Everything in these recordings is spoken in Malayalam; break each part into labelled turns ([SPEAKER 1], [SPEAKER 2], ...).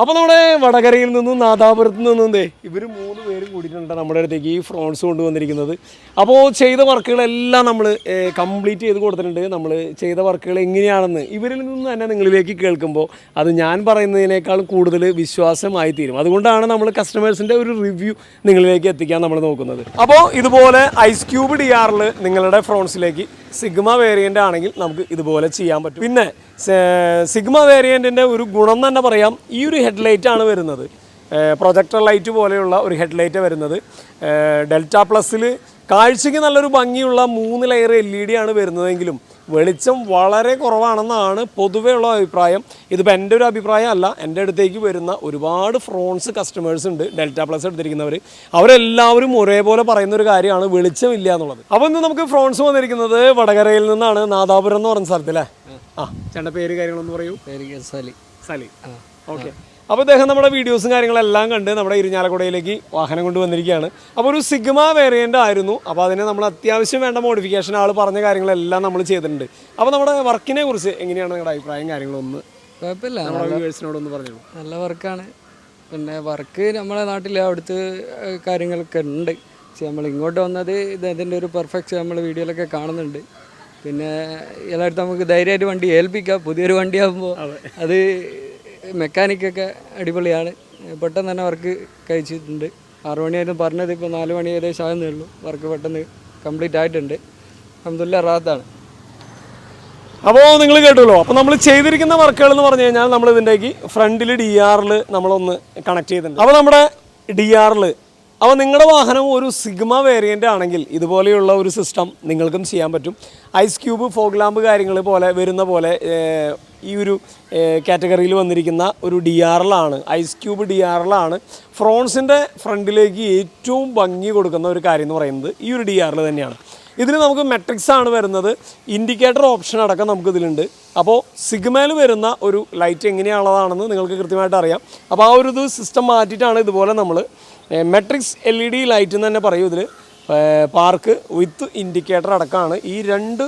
[SPEAKER 1] അപ്പോൾ നമ്മുടെ വടകരയിൽ നിന്നും നാദാപുരത്ത് നിന്നും ദേ ഇവർ മൂന്ന് പേരും കൂടിയിട്ടുണ്ട് നമ്മുടെ അടുത്തേക്ക് ഈ ഫ്രോൺസ് കൊണ്ടുവന്നിരിക്കുന്നത്. അപ്പോൾ ചെയ്ത വർക്കുകളെല്ലാം നമ്മൾ കംപ്ലീറ്റ് ചെയ്ത് കൊടുത്തിട്ടുണ്ട്. നമ്മൾ ചെയ്ത വർക്കുകൾ എങ്ങനെയാണെന്ന് ഇവരിൽ നിന്ന് തന്നെ നിങ്ങളിലേക്ക് കേൾക്കുമ്പോൾ അത് ഞാൻ പറയുന്നതിനേക്കാൾ കൂടുതൽ വിശ്വാസമായി തീരും. അതുകൊണ്ടാണ് നമ്മൾ കസ്റ്റമേഴ്സിന്റെ ഒരു റിവ്യൂ നിങ്ങളിലേക്ക് എത്തിക്കാൻ നമ്മൾ നോക്കുന്നത്. അപ്പോൾ ഇതുപോലെ ഐസ് ക്യൂബ് ഡി ആറിൽ നിങ്ങളുടെ ഫ്രോൺസിലേക്ക് സിഗ്മ വേരിയന്റ് ആണെങ്കിൽ നമുക്ക് ഇതുപോലെ ചെയ്യാൻ പറ്റും. പിന്നെ സിഗ്മ വേരിയന്റിന്റെ ഒരു ഗുണം തന്നെ പറയാം. ഈ ഒരു ഹെഡ്ലൈറ്റാണ് വരുന്നത്. പ്രൊജക്ടർ ലൈറ്റ് പോലെയുള്ള ഒരു ഹെഡ്ലൈറ്റ് വരുന്നത്. ഡെൽറ്റ പ്ലസ്സിൽ കാഴ്ചയ്ക്ക് നല്ലൊരു ഭംഗിയുള്ള മൂന്ന് ലെയർ എൽ ഇ ഡി ആണ് വരുന്നതെങ്കിലും വെളിച്ചം വളരെ കുറവാണെന്നാണ് പൊതുവെയുള്ള അഭിപ്രായം. ഇതിപ്പോൾ എന്റെ ഒരു അഭിപ്രായം അല്ല. എന്റെ അടുത്തേക്ക് വരുന്ന ഒരുപാട് ഫ്രോൺസ് കസ്റ്റമേഴ്സ് ഉണ്ട് ഡെൽറ്റ പ്ലസ് എടുത്തിരിക്കുന്നവർ അവരെല്ലാവരും ഒരേപോലെ പറയുന്ന ഒരു കാര്യമാണ് വെളിച്ചമില്ല എന്നുള്ളത്. അപ്പോൾ ഇന്ന് നമുക്ക് ഫ്രോൺസ് വന്നിരിക്കുന്നത് വടകരയിൽ നിന്നാണ് നാദാപുരം എന്ന് പറഞ്ഞ സ്ഥലത്തല്ലേ ആ ചേട്ടന്റെ പേര് കാര്യങ്ങളൊന്നും പറയൂ.
[SPEAKER 2] പേര് സലി.
[SPEAKER 1] സലി. ഓക്കെ. അപ്പോൾ അദ്ദേഹം നമ്മുടെ വീഡിയോസും കാര്യങ്ങളെല്ലാം കണ്ട് നമ്മുടെ ഇരിഞ്ഞാലക്കുടയിലേക്ക് വാഹനം കൊണ്ടുവന്നിരിക്കുകയാണ് അപ്പോൾ ഒരു സിഗ്മ വേരിയന്റ് ആയിരുന്നു. അപ്പോൾ അതിന് നമ്മൾ അത്യാവശ്യം വേണ്ട മോഡിഫിക്കേഷൻ ആൾ പറഞ്ഞ കാര്യങ്ങളെല്ലാം നമ്മൾ ചെയ്തിട്ടുണ്ട്. അപ്പോൾ നമ്മുടെ വർക്കിനെ കുറിച്ച് എങ്ങനെയാണ് നിങ്ങളുടെ അഭിപ്രായം കാര്യങ്ങളൊന്ന്
[SPEAKER 2] കുഴപ്പമില്ല.
[SPEAKER 1] നമ്മുടെ വ്യൂവേഴ്സിനോടൊന്ന് പറഞ്ഞു
[SPEAKER 2] നല്ല വർക്കാണ്. പിന്നെ വർക്ക് നമ്മളെ നാട്ടിൽ അവിടുത്തെ കാര്യങ്ങളൊക്കെ ഉണ്ട്. പക്ഷെ നമ്മൾ ഇങ്ങോട്ട് വന്നത് ഇത് ഇതിന്റെ ഒരു പെർഫെക്റ്റ് നമ്മൾ വീഡിയോയിലൊക്കെ കാണുന്നുണ്ട്. പിന്നെ എല്ലായിടത്തും നമുക്ക് ധൈര്യമായിട്ട് വണ്ടി ഏൽപ്പിക്കാം. പുതിയൊരു വണ്ടിയാകുമ്പോൾ അത്. മെക്കാനിക്കൊക്കെ അടിപൊളിയാണ്. പെട്ടെന്ന് തന്നെ വർക്ക് കഴിച്ചിട്ടുണ്ട്. ആറു മണിയായിരുന്നു പറഞ്ഞത്. ഇപ്പോൾ നാല് മണി ഏകദേശം ആകുന്നേ ഉള്ളൂ. വർക്ക് പെട്ടെന്ന് കംപ്ലീറ്റ് ആയിട്ടുണ്ട്. അഹമ്മദില്ല റാത്താണ്.
[SPEAKER 1] അപ്പോൾ നിങ്ങൾ കേട്ടല്ലോ അപ്പോൾ നമ്മൾ ചെയ്തിരിക്കുന്ന വർക്കുകൾ എന്ന് പറഞ്ഞു കഴിഞ്ഞാൽ നമ്മൾ ഇതിന്റെക്ക് ഫ്രണ്ടിൽ ഡി ആറിൽ നമ്മളൊന്ന് കണക്ട് ചെയ്തിട്ടുണ്ട്. അപ്പോൾ നമ്മുടെ ഡി ആറിൽ അപ്പോൾ നിങ്ങളുടെ വാഹനം ഒരു സിഗ്മ വേരിയന്റ് ആണെങ്കിൽ ഇതുപോലെയുള്ള ഒരു സിസ്റ്റം നിങ്ങൾക്കും ചെയ്യാൻ പറ്റും. ഐസ് ക്യൂബ് ഫോഗ് ലാമ്പ് കാര്യങ്ങൾ പോലെ വരുന്ന പോലെ ഈ ഒരു കാറ്റഗറിയിൽ വന്നിരിക്കുന്ന ഒരു ഡി ആർ എല്ലാണ് ഐസ് ക്യൂബ് ഡി ആർ എല്ലാണ് ഫ്രോൺസിന്റെ ഫ്രണ്ടിലേക്ക് ഏറ്റവും ഭംഗി കൊടുക്കുന്ന ഒരു കാര്യം എന്ന് പറയുന്നത് ഈ ഒരു ഡി ആറിൽ തന്നെയാണ്. ഇതിന് നമുക്ക് മെട്രിക്സ് ആണ് വരുന്നത്. ഇൻഡിക്കേറ്റർ ഓപ്ഷൻ അടക്കം നമുക്ക് ഇതിലുണ്ട്. അപ്പോൾ സിഗ്മയിൽ വരുന്ന ഒരു ലൈറ്റ് എങ്ങനെയുള്ളതാണെന്ന് നിങ്ങൾക്ക് കൃത്യമായിട്ട് അറിയാം. അപ്പോൾ ആ ഒരു ഇത് സിസ്റ്റം മാറ്റിയിട്ടാണ് ഇതുപോലെ നമ്മൾ matrix L E D light എന്ന് തന്നെ പറയും ഇതിൽ പാർക്ക് വിത്ത് ഇൻഡിക്കേറ്റർ അടക്കമാണ് ഈ രണ്ട്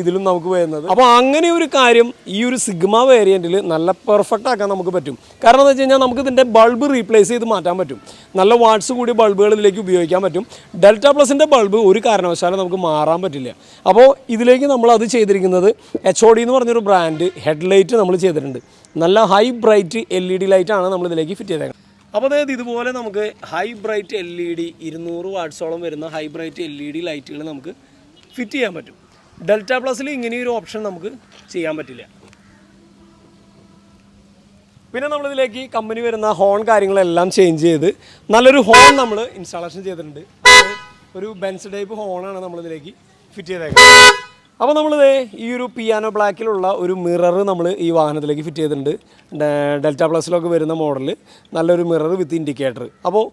[SPEAKER 1] ഇതിലും നമുക്ക് വരുന്നത്. അപ്പോൾ അങ്ങനെ ഒരു കാര്യം ഈ ഒരു സിഗ്മ വേരിയന്റിൽ നല്ല പെർഫെക്റ്റ് ആക്കാൻ നമുക്ക് പറ്റും. കാരണം എന്ന് വെച്ച് കഴിഞ്ഞാൽ നമുക്ക് ഇതിന്റെ ബൾബ് റീപ്ലേസ് ചെയ്ത് മാറ്റാൻ പറ്റും. നല്ല വാട്ട്സ് കൂടിയ ബൾബുകൾ ഇതിലേക്ക് ഉപയോഗിക്കാൻ പറ്റും. ഡെൽറ്റ പ്ലസിന്റെ ബൾബ് ഒരു കാരണവശാലും നമുക്ക് മാറാൻ പറ്റില്ല. അപ്പോൾ ഇതിലേക്ക് നമ്മൾ അത് ചെയ്തിരിക്കുന്നത് എച്ച് ഒ ഡി എന്ന് പറഞ്ഞൊരു ബ്രാൻഡ് ഹെഡ്ലൈറ്റ് നമ്മൾ ചെയ്തിട്ടുണ്ട്. നല്ല high bright L E D ലൈറ്റാണ് നമ്മൾ ഇതിലേക്ക് ഫിറ്റ് ചെയ്തേക്കുന്നത്. അപ്പോൾ അതായത് ഇതുപോലെ നമുക്ക് high bright L E D ഇരുന്നൂറ് വാട്ട്സോളം വരുന്ന high bright L E D ലൈറ്റുകൾ നമുക്ക് ഫിറ്റ് ചെയ്യാൻ പറ്റും. ഡെൽറ്റ പ്ലസിൽ ഇങ്ങനെയൊരു ഓപ്ഷൻ നമുക്ക് ചെയ്യാൻ പറ്റില്ല. പിന്നെ നമ്മളിതിലേക്ക് കമ്പനി വരുന്ന ഹോൺ കാര്യങ്ങളെല്ലാം ചേഞ്ച് ചെയ്ത് നല്ലൊരു ഹോൺ നമ്മൾ ഇൻസ്റ്റാളേഷൻ ചെയ്തിട്ടുണ്ട്. ഒരു ബെൻസ് ടൈപ്പ് ഹോണാണ് നമ്മളിതിലേക്ക് ഫിറ്റ് ചെയ്തേക്കുന്നത്. അപ്പോൾ നമ്മളിത് ഈ ഒരു പിയാനോ ബ്ലാക്കിലുള്ള ഒരു മിറർ നമ്മൾ ഈ വാഹനത്തിലേക്ക് ഫിറ്റ് ചെയ്തിട്ടുണ്ട്. ഡെൽറ്റ പ്ലസിലൊക്കെ വരുന്ന മോഡൽ നല്ലൊരു മിറർ വിത്ത് ഇൻഡിക്കേറ്റർ അപ്പോൾ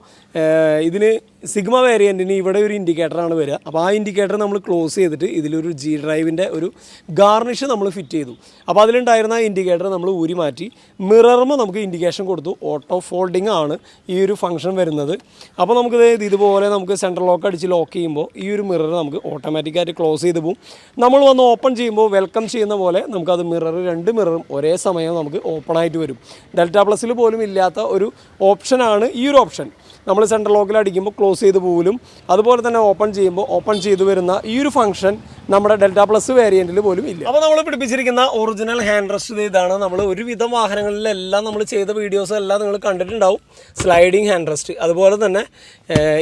[SPEAKER 1] ഇതിന് സിഗ്മ വേരിയന്റിന് ഇവിടെ ഒരു ഇൻഡിക്കേറ്ററാണ് വരിക. അപ്പോൾ ആ ഇൻഡിക്കേറ്റർ നമ്മൾ ക്ലോസ് ചെയ്തിട്ട് ഇതിലൊരു ജി ഡ്രൈവിന്റെ ഒരു ഗാർണിഷ് നമ്മൾ ഫിറ്റ് ചെയ്തു. അപ്പോൾ അതിലുണ്ടായിരുന്ന ഇൻഡിക്കേറ്റർ നമ്മൾ ഊരി മാറ്റി. മിററുമ്പോൾ നമുക്ക് ഇൻഡിക്കേഷൻ കൊടുത്തു. ഓട്ടോ ഫോൾഡിംഗ് ആണ് ഈ ഒരു ഫംഗ്ഷൻ വരുന്നത്. അപ്പോൾ നമുക്ക് ഇത് ഇതുപോലെ നമുക്ക് സെൻട്രൽ ലോക്ക് അടിച്ച് ലോക്ക് ചെയ്യുമ്പോൾ ഈ ഒരു മിറർ നമുക്ക് ഓട്ടോമാറ്റിക്കായിട്ട് ക്ലോസ് ചെയ്ത് പോകും നമ്മൾ വന്ന് ഓപ്പൺ ചെയ്യുമ്പോൾ വെൽക്കം ചെയ്യുന്ന പോലെ നമുക്കത് മിറർ രണ്ട് മിററും ഒരേ സമയം നമുക്ക് ഓപ്പൺ ആയിട്ട് വരും. ഡെൽറ്റ പ്ലസിൽ പോലും ഇല്ലാത്ത ഒരു ഓപ്ഷനാണ് ഈ ഒരു ഓപ്ഷൻ നമ്മൾ സെൻട്രൽ ലോക്കിൽ അടിക്കുമ്പോൾ ക്ലോസ് ചെയ്ത് പോലും. അതുപോലെ തന്നെ ഓപ്പൺ ചെയ്യുമ്പോൾ ഓപ്പൺ ചെയ്തു വരുന്ന ഈ ഒരു ഫംഗ്ഷൻ നമ്മുടെ ഡെൽറ്റ പ്ലസ് വേരിയന്റിൽ പോലും ഇല്ല. അപ്പോൾ നമ്മൾ പിടിപ്പിച്ചിരിക്കുന്ന ഒറിജിനൽ ഹാൻഡ് റെസ്റ്റ് ഇതാണ് നമ്മൾ ഒരുവിധം വാഹനങ്ങളിലെല്ലാം നമ്മൾ ചെയ്ത വീഡിയോസ് എല്ലാം നിങ്ങൾ കണ്ടിട്ടുണ്ടാവും. സ്ലൈഡിങ് ഹാൻഡ് റെസ്റ്റ് അതുപോലെ തന്നെ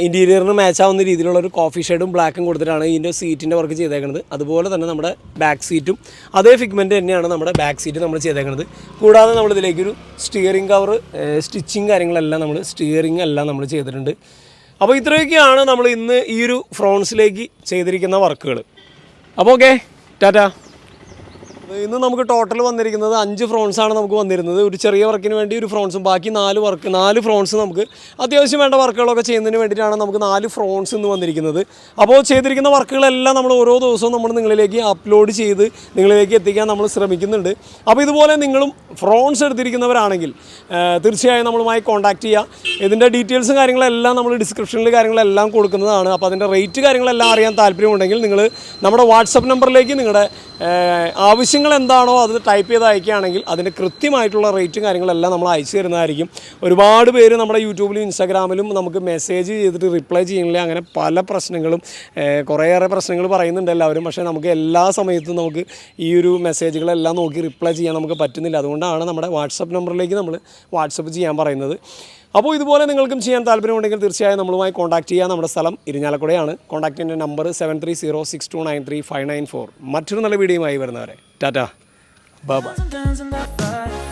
[SPEAKER 1] ഇന്റീരിയറിന് മാച്ച് ആവുന്ന രീതിയിലുള്ള ഒരു കോഫി ഷെയ്ഡും ബ്ലാക്കും കൊടുത്തിട്ടാണ് ഇതിന്റെ സീറ്റിന്റെ വർക്ക് ചെയ്തേക്കുന്നത് അതുപോലെ തന്നെ നമ്മുടെ ബാക്ക് സീറ്റും അതേ ഫിഗ്മെന്റ് തന്നെയാണ് നമ്മുടെ ബാക്ക് സീറ്റ് നമ്മൾ ചെയ്തേക്കുന്നത് കൂടാതെ നമ്മൾ ഇതിലേക്കൊരു സ്റ്റിയറിംഗ് കവർ സ്റ്റിച്ചിങ് കാര്യങ്ങളെല്ലാം നമ്മൾ സ്റ്റിയറിംഗ് എല്ലാം നമ്മൾ ചെയ്തിട്ടുണ്ട്. അപ്പോൾ ഇത്രയൊക്കെയാണ് നമ്മൾ ഇന്ന് ഈ ഒരു ഫ്രോൺസിലേക്ക് ചെയ്തിരിക്കുന്ന വർക്കുകൾ. അപ്പോൾ ഓക്കെ ടാറ്റാ. ഇന്ന് നമുക്ക് ടോട്ടൽ വന്നിരിക്കുന്നത് അഞ്ച് ഫ്രോൺസ് ആണ് നമുക്ക് വന്നിരുന്നത്. ഒരു ചെറിയ വർക്കിന് വേണ്ടി ഒരു ഫ്രോൺസും ബാക്കി നാല് വർക്ക് നാല് ഫ്രോൺസ് നമുക്ക് അത്യാവശ്യം വേണ്ട വർക്കുകളൊക്കെ ചെയ്യുന്നതിന് വേണ്ടിയിട്ടാണ് നമുക്ക് നാല് ഫ്രോൺസ് ഇന്ന് വന്നിരിക്കുന്നത്. അപ്പോൾ ചെയ്തിരിക്കുന്ന വർക്കുകളെല്ലാം നമ്മൾ ഓരോ ദിവസവും നമ്മൾ നിങ്ങളിലേക്ക് അപ്ലോഡ് ചെയ്ത് നിങ്ങളിലേക്ക് എത്തിക്കാൻ നമ്മൾ ശ്രമിക്കുന്നുണ്ട്. അപ്പോൾ ഇതുപോലെ നിങ്ങളും ഫ്രോൺസ് എടുത്തിരിക്കുന്നവരാണെങ്കിൽ തീർച്ചയായും നമ്മളുമായി കോൺടാക്റ്റ് ചെയ്യുക ഇതിന്റെ ഡീറ്റെയിൽസും കാര്യങ്ങളെല്ലാം നമ്മൾ ഡിസ്ക്രിപ്ഷനിൽ കാര്യങ്ങളെല്ലാം കൊടുക്കുന്നതാണ്. അപ്പോൾ അതിന്റെ റേറ്റ് കാര്യങ്ങളെല്ലാം അറിയാൻ താല്പര്യമുണ്ടെങ്കിൽ നിങ്ങൾ നമ്മുടെ വാട്സപ്പ് നമ്പറിലേക്ക് നിങ്ങളുടെ ആവശ്യം നിങ്ങൾ എന്താണോ അത് ടൈപ്പ് ചെയ്ത് അയക്കുകയാണെങ്കിൽ അതിന്റെ കൃത്യമായിട്ടുള്ള റേറ്റും കാര്യങ്ങളെല്ലാം നമ്മൾ അയച്ചു തരുന്നതായിരിക്കും. ഒരുപാട് പേര് നമ്മുടെ യൂട്യൂബിലും ഇൻസ്റ്റാഗ്രാമിലും നമുക്ക് മെസ്സേജ് ചെയ്തിട്ട് റിപ്ലൈ ചെയ്യുന്നില്ല. അങ്ങനെ പല പ്രശ്നങ്ങളും കുറേയേറെ പ്രശ്നങ്ങൾ പറയുന്നുണ്ട് എല്ലാവരും. പക്ഷേ നമുക്ക് എല്ലാ സമയത്തും നമുക്ക് ഈ ഒരു മെസ്സേജുകളെല്ലാം നോക്കി റിപ്ലൈ ചെയ്യാൻ നമുക്ക് പറ്റുന്നില്ല. അതുകൊണ്ടാണ് നമ്മുടെ വാട്സപ്പ് നമ്പറിലേക്ക് നമ്മൾ വാട്സപ്പ് ചെയ്യാൻ പറയുന്നത്. അപ്പോൾ ഇതുപോലെ നിങ്ങൾക്കും ചെയ്യാൻ താല്പര്യമുണ്ടെങ്കിൽ തീർച്ചയായും നമ്മളുമായി കോൺടാക്ട് ചെയ്യുക നമ്മുടെ സ്ഥലം ഇരിഞ്ഞാലക്കുടയാണ് കോൺടാക്റ്റിന്റെ number seven three zero six two nine three five nine four മറ്റൊരു നല്ല വീഡിയോയുമായി വരുന്നവരെ ടാറ്റ ബൈ